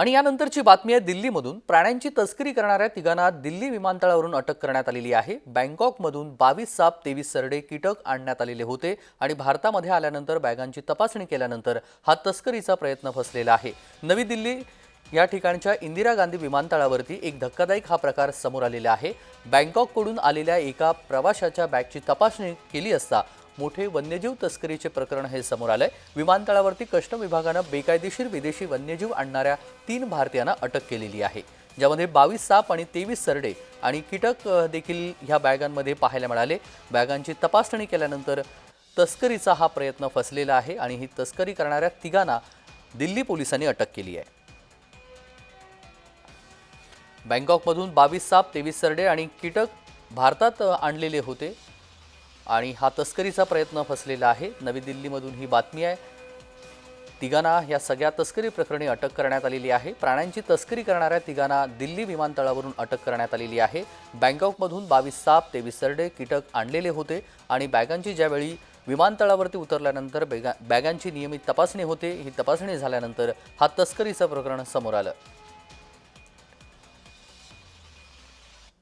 आणि यानंतरची बातमी आहे दिल्लीमधून. प्राण्यांची तस्करी करणाऱ्या तिघांना दिल्ली विमानतळावरून अटक करण्यात आलेली आहे. बँकॉकमधून बावीस साप तेवीस सरडे कीटक आणण्यात आलेले होते आणि भारतामध्ये आल्यानंतर बॅगांची तपासणी केल्यानंतर हा तस्करीचा प्रयत्न फसलेला आहे. नवी दिल्ली या ठिकाणच्या इंदिरा गांधी विमानतळावरती एक धक्कादायक हा प्रकार समोर आलेला आहे. बँकॉककडून आलेल्या एका प्रवाशाच्या बॅगची तपासणी केली असता मोठे वन्यजीव तस्करीचे प्रकरण हे समोर आलंय. विमानतळावरती कष्ट विभागानं बेकायदेशीर विदेशी वन्यजीव आणणाऱ्या तीन भारतीयांना अटक केलेली आहे. ज्यामध्ये बावीस साप आणि तेवीस सरडे आणि कीटक देखील ह्या बॅगांमध्ये पाहायला मिळाले. बॅगांची तपासणी केल्यानंतर तस्करीचा हा प्रयत्न फसलेला आहे आणि ही तस्करी करणाऱ्या तिघांना दिल्ली पोलिसांनी अटक केली आहे. बँकॉकमधून बावीस साप तेवीस सरडे आणि कीटक भारतात आणलेले होते. आणि हा तस्करीचा प्रयत्न फसलेला आहे. नवी दिल्लीमधून ही बातमी आहे. तिघांना या सगळ्या तस्करी प्रकरणी अटक करण्यात आलेली आहे. प्राण्यांची तस्करी करणाऱ्या तिघांना दिल्ली विमानतळावरून अटक करण्यात आलेली आहे. बँकॉकमधून बावीस साप तेवीस सरडे कीटक आणलेले होते आणि बॅगांची ज्यावेळी विमानतळावरती उतरल्यानंतर बॅगा बॅगांची नियमित तपासणी होते ही तपासणी झाल्यानंतर हा तस्करीचं प्रकरण समोर आलं.